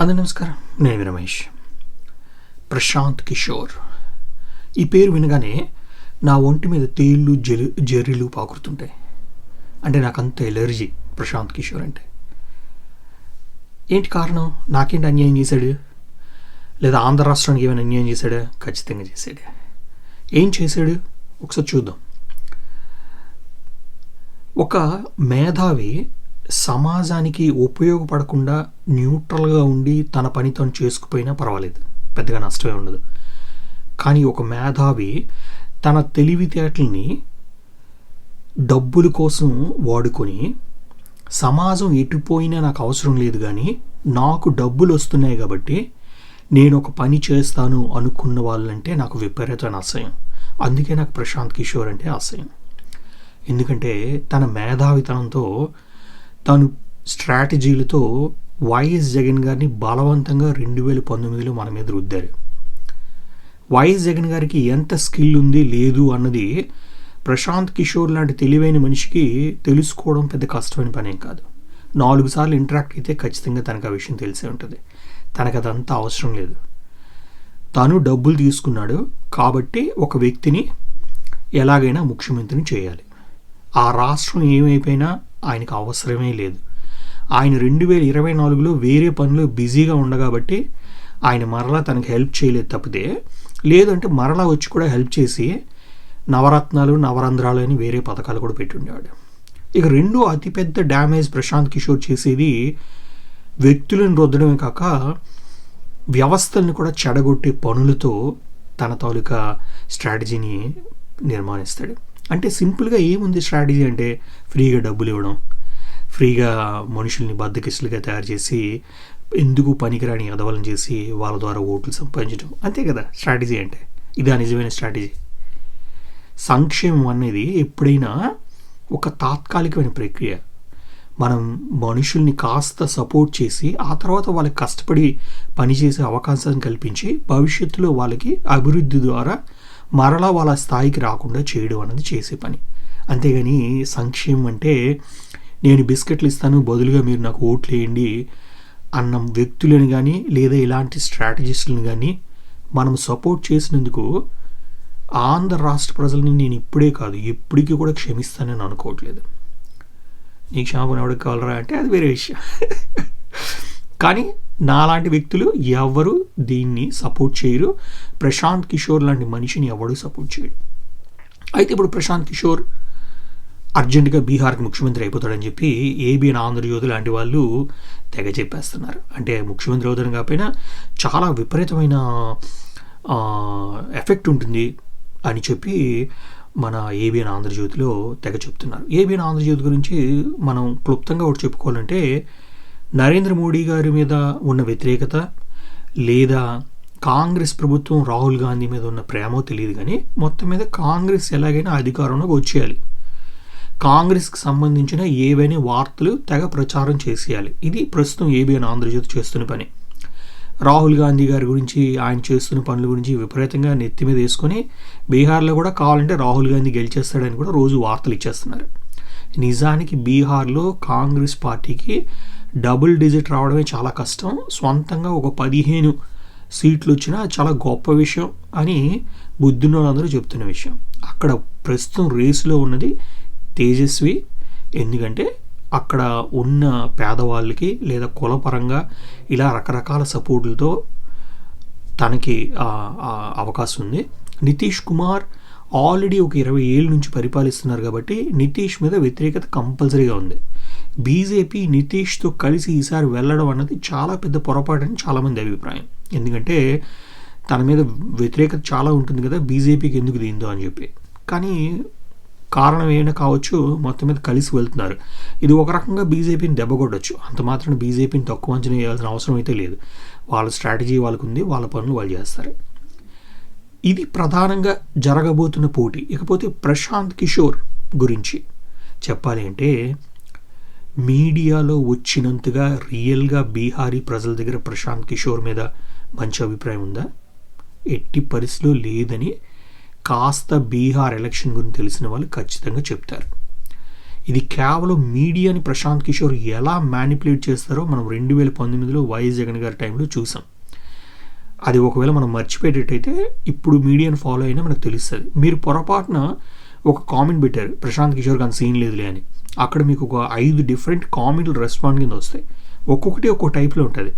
అందరి నమస్కారం. నేను రమేష్. ప్రశాంత్ కిషోర్. ఈ పేరు వినగానే నా ఒంటి మీద తేళ్ళు జెరి జెర్రీలు పాకుడుతుంటాయి అంటే నాకు అంత ఎలర్జీ ప్రశాంత్ కిషోర్ అంటే. ఏంటి కారణం? నాకేంటి అన్యాయం చేశాడు? లేదా ఆంధ్ర రాష్ట్రానికి ఏమైనా అన్యాయం చేశాడా? ఖచ్చితంగా చేశాడు. ఏం చేశాడు? ఒకసారి చూద్దాం. ఒక మేధావి సమాజానికి ఉపయోగపడకుండా న్యూట్రల్గా ఉండి తన పని తను చేసుకుపోయినా పర్వాలేదు. పెద్దగా నష్టమే ఉండదు. కానీ ఒక మేధావి తన తెలివితేటల్ని డబ్బుల కోసం వాడుకొని సమాజం ఎటుపోయినా నాకు అవసరం లేదు కానీ నాకు డబ్బులు వస్తున్నాయి కాబట్టి నేను ఒక పని చేస్తాను అనుకున్న వాళ్ళంటే నాకు విపరీతమైన అసహ్యం. అందుకే నాకు ప్రశాంత్ కిషోర్ అంటే అసహ్యం. ఎందుకంటే తన మేధావితనంతో తను స్ట్రాటజీలతో వైఎస్ జగన్ గారిని బలవంతంగా రెండు వేల పంతొమ్మిదిలో మన మీద రుద్దారు. వైఎస్ జగన్ గారికి ఎంత స్కిల్ ఉంది లేదు అన్నది ప్రశాంత్ కిషోర్ లాంటి తెలివైన మనిషికి తెలుసుకోవడం పెద్ద కష్టమైన పనేం కాదు. నాలుగు సార్లు ఇంటరాక్ట్ అయితే ఖచ్చితంగా తనకు ఆ విషయం తెలిసే ఉంటుంది. తనకు అదంతా అవసరం లేదు. తను డబ్బులు తీసుకున్నాడు కాబట్టి ఒక వ్యక్తిని ఎలాగైనా ముఖ్యమంత్రిని చేయాలి. ఆ రాష్ట్రం ఏమైపోయినా ఆయనకు అవసరమే లేదు. ఆయన రెండు వేల ఇరవై నాలుగులో వేరే పనిలో బిజీగా ఉండగాబట్టి ఆయన మరలా తనకు హెల్ప్ చేయలేదు తప్పితే లేదంటే మరలా వచ్చి కూడా హెల్ప్ చేసి నవరత్నాలు నవరంధ్రాలు అని వేరే పథకాలు కూడా పెట్టుండేవాడు. ఇక రెండో అతిపెద్ద డ్యామేజ్ ప్రశాంత్ కిషోర్ చేసేది వ్యక్తులను రుద్దడమే కాక వ్యవస్థల్ని కూడా చెడగొట్టే పనులతో తన తాలూకా స్ట్రాటజీని నిర్మాణిస్తాడు. అంటే సింపుల్గా ఏముంది స్ట్రాటజీ అంటే ఫ్రీగా డబ్బులు ఇవ్వడం ఫ్రీగా మనుషుల్ని బద్దకిస్తులుగా తయారు చేసి ఎందుకు పనికిరాని అదవలం చేసి వాళ్ళ ద్వారా ఓట్లు సంపాదించడం. అంతే కదా స్ట్రాటజీ అంటే. ఇదా నిజమైన స్ట్రాటజీ. సంక్షేమం అనేది ఎప్పుడైనా ఒక తాత్కాలికమైన ప్రక్రియ. మనం మనుషుల్ని కాస్త సపోర్ట్ చేసి ఆ తర్వాత వాళ్ళకి కష్టపడి పనిచేసే అవకాశాన్ని కల్పించి భవిష్యత్తులో వాళ్ళకి అభివృద్ధి ద్వారా మరలా వాళ్ళ స్థాయికి రాకుండా చేయడం అన్నది చేసే పని. అంతేగాని సంక్షేమం అంటే నేను బిస్కెట్లు ఇస్తాను బదులుగా మీరు నాకు ఓట్లు వేయండి అన్న వ్యక్తులను కానీ లేదా ఇలాంటి స్ట్రాటజిస్టులను కానీ మనం సపోర్ట్ చేసినందుకు ఆంధ్ర రాష్ట్ర ప్రజల్ని నేను ఇప్పుడే కాదు ఎప్పటికీ కూడా క్షమిస్తానని అనుకోవట్లేదు. నీ క్షమాపణ ఎవరికి కావాలరా అంటే అది వేరే విషయం. కానీ నాలాంటి వ్యక్తులు ఎవరు దీన్ని సపోర్ట్ చేయరు. ప్రశాంత్ కిషోర్ లాంటి మనిషిని ఎవడు సపోర్ట్ చేయడు. అయితే ఇప్పుడు ప్రశాంత్ కిషోర్ అర్జెంటుగా బీహార్కి ముఖ్యమంత్రి అయిపోతాడని చెప్పి ఏబిఎన్ ఆంధ్రజ్యోతి లాంటి వాళ్ళు తెగ చెప్పేస్తున్నారు. అంటే ముఖ్యమంత్రి అవుతాను కాకపోయినా చాలా విపరీతమైన ఎఫెక్ట్ ఉంటుంది అని చెప్పి మన ఏబిఎన్ ఆంధ్రజ్యోతిలో తెగ చెప్తున్నారు. ఏబిఎన్ ఆంధ్రజ్యోతి గురించి మనం క్లుప్తంగా ఒకటి చెప్పుకోవాలంటే నరేంద్ర మోడీ గారి మీద ఉన్న వ్యతిరేకత లేదా కాంగ్రెస్ ప్రభుత్వం రాహుల్ గాంధీ మీద ఉన్న ప్రేమో తెలియదు కానీ మొత్తం మీద కాంగ్రెస్ ఎలాగైనా అధికారంలోకి వచ్చేయాలి. కాంగ్రెస్కి సంబంధించిన ఏవైనా వార్తలు తెగ ప్రచారం చేసేయాలి. ఇది ప్రస్తుతం ఏబిఎన్ ఆంధ్రజ్యోతి చేస్తున్న పని. రాహుల్ గాంధీ గారి గురించి ఆయన చేస్తున్న పనుల గురించి విపరీతంగా నెత్తి మీద వేసుకొని బీహార్లో కూడా కావాలంటే రాహుల్ గాంధీ గెలిచేస్తాడని కూడా రోజు వార్తలు ఇచ్చేస్తున్నారు. నిజానికి బీహార్లో కాంగ్రెస్ పార్టీకి డబుల్ డిజిట్ రావడమే చాలా కష్టం. సొంతంగా ఒక పదిహేను సీట్లు వచ్చినా చాలా గొప్ప విషయం అని బుద్ధున్న వాళ్ళందరూ చెప్తున్న విషయం. అక్కడ ప్రస్తుతం రేసులో ఉన్నది తేజస్వి. ఎందుకంటే అక్కడ ఉన్న పేదవాళ్ళకి లేదా కులపరంగా ఇలా రకరకాల సపోర్టులతో తనకి అవకాశం ఉంది నితీష్ కుమార్ ఆల్రెడీ ఒక ఇరవై ఏళ్ళ నుంచి పరిపాలిస్తున్నారు కాబట్టి నితీష్ మీద వ్యతిరేకత కంపల్సరీగా ఉంది. బీజేపీ నితీష్తో కలిసి ఈసారి వెళ్ళడం అన్నది చాలా పెద్ద పొరపాటు అని చాలామంది అభిప్రాయం. ఎందుకంటే తన మీద వ్యతిరేకత చాలా ఉంటుంది కదా బీజేపీకి ఎందుకు దీందో అని చెప్పి. కానీ కారణం ఏమైనా కావచ్చు మొత్తం మీద కలిసి వెళ్తున్నారు. ఇది ఒక రకంగా బీజేపీని దెబ్బకొట్టచ్చు అంత మాత్రం బీజేపీని తక్కువ అంచనా వేయాల్సిన అవసరం అయితే లేదు. వాళ్ళ స్ట్రాటజీ వాళ్ళకు ఉంది వాళ్ళ పనులు వాళ్ళు చేస్తారు. ఇది ప్రధానంగా జరగబోతున్న పోటీ. ఇకపోతే ప్రశాంత్ కిషోర్ గురించి చెప్పాలి అంటే మీడియాలో వచ్చినంతగా రియల్గా బీహారీ ప్రజల దగ్గర ప్రశాంత్ కిషోర్ మీద మంచి అభిప్రాయం ఉందా? ఎట్టి పరిస్థితిలో లేదని కాస్త బీహార్ ఎలక్షన్ గురించి తెలిసిన వాళ్ళు ఖచ్చితంగా చెప్తారు. ఇది కేవలం మీడియాని ప్రశాంత్ కిషోర్ ఎలా మ్యానిపులేట్ చేస్తారో మనం రెండు వేల పంతొమ్మిదిలో వైఎస్ జగన్ గారి టైంలో చూసాం. అది ఒకవేళ మనం మర్చిపోయేటట్టయితే ఇప్పుడు మీడియాని ఫాలో అయినా మనకు తెలుస్తుంది. మీరు పొరపాటున ఒక కామెంట్ పెట్టారు ప్రశాంత్ కిషోర్ కానీ సీన్ లేదులే అని. అక్కడ మీకు ఒక ఐదు డిఫరెంట్ కామెంట్లు రెస్పాండ్ కింద వస్తాయి. ఒక్కొక్కటి ఒక్కో టైప్లో ఉంటుంది.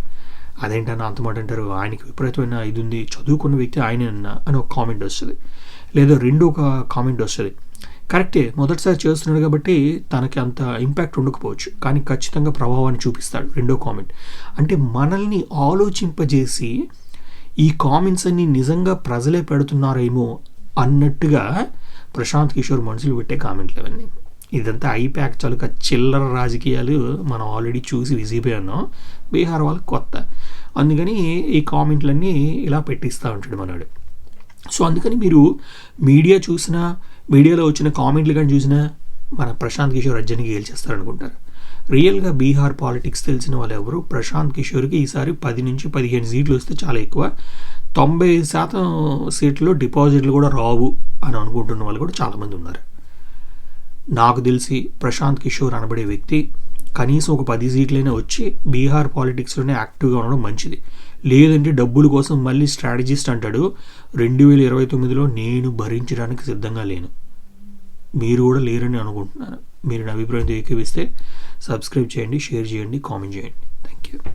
అదేంటన్నా అంతమాట అంటారు ఆయనకి విపరీతమైన ఇది ఉంది చదువుకున్న వ్యక్తి ఆయనన్నా అని ఒక కామెంట్ వస్తుంది. లేదా రెండు ఒక కామెంట్ వస్తుంది. కరెక్టే మొదటిసారి చేస్తున్నాడు కాబట్టి తనకి అంత ఇంపాక్ట్ ఉండకపోవచ్చు. కానీ ఖచ్చితంగా ప్రభావాన్ని చూపిస్తాడు రెండో కామెంట్. అంటే మనల్ని ఆలోచింపజేసి ఈ కామెంట్స్ అన్ని నిజంగా ప్రజలే పెడుతున్నారేమో అన్నట్టుగా ప్రశాంత్ కిషోర్ మనుషులు పెట్టే కామెంట్లు అవన్నీ ఇదంతా ఐప్యాక్ చలుక చిల్లర రాజకీయాలు మనం ఆల్రెడీ చూసి విసిగిపోయి ఉన్నాం. బీహార్ వాళ్ళకి కొత్త. అందుకని ఈ కామెంట్లన్నీ ఇలా పెట్టిస్తూ ఉంటాడు మనవాడు సో అందుకని మీరు మీడియా చూసినా మీడియాలో వచ్చిన కామెంట్లు కానీ చూసినా మన ప్రశాంత్ కిషోర్ అజ్జనికి గెలిచేస్తారనుకుంటారు. రియల్గా బీహార్ పాలిటిక్స్ తెలిసిన వాళ్ళు ఎవరు? ప్రశాంత్ కిషోర్కి ఈసారి పది నుంచి పదిహేను సీట్లు వస్తే చాలా ఎక్కువ. తొంభై శాతం సీట్లు డిపాజిట్లు కూడా రావు అని అనుకుంటున్న వాళ్ళు కూడా చాలామంది ఉన్నారు. నాకు తెలిసి ప్రశాంత్ కిషోర్ అనబడే వ్యక్తి కనీసం ఒక పది సీట్లైనా వచ్చి బీహార్ పాలిటిక్స్లోనే యాక్టివ్గా ఉండడం మంచిది. లేదంటే డబ్బుల కోసం మళ్ళీ స్ట్రాటజిస్ట్ అంటాడు రెండు వేల ఇరవై తొమ్మిదిలో నేను భరించడానికి సిద్ధంగా లేను. మీరు కూడా లేరని అనుకుంటున్నాను. మీరు నా అభిప్రాయం ఏకీవిస్తే సబ్స్క్రైబ్ చేయండి షేర్ చేయండి కామెంట్ చేయండి. Thank you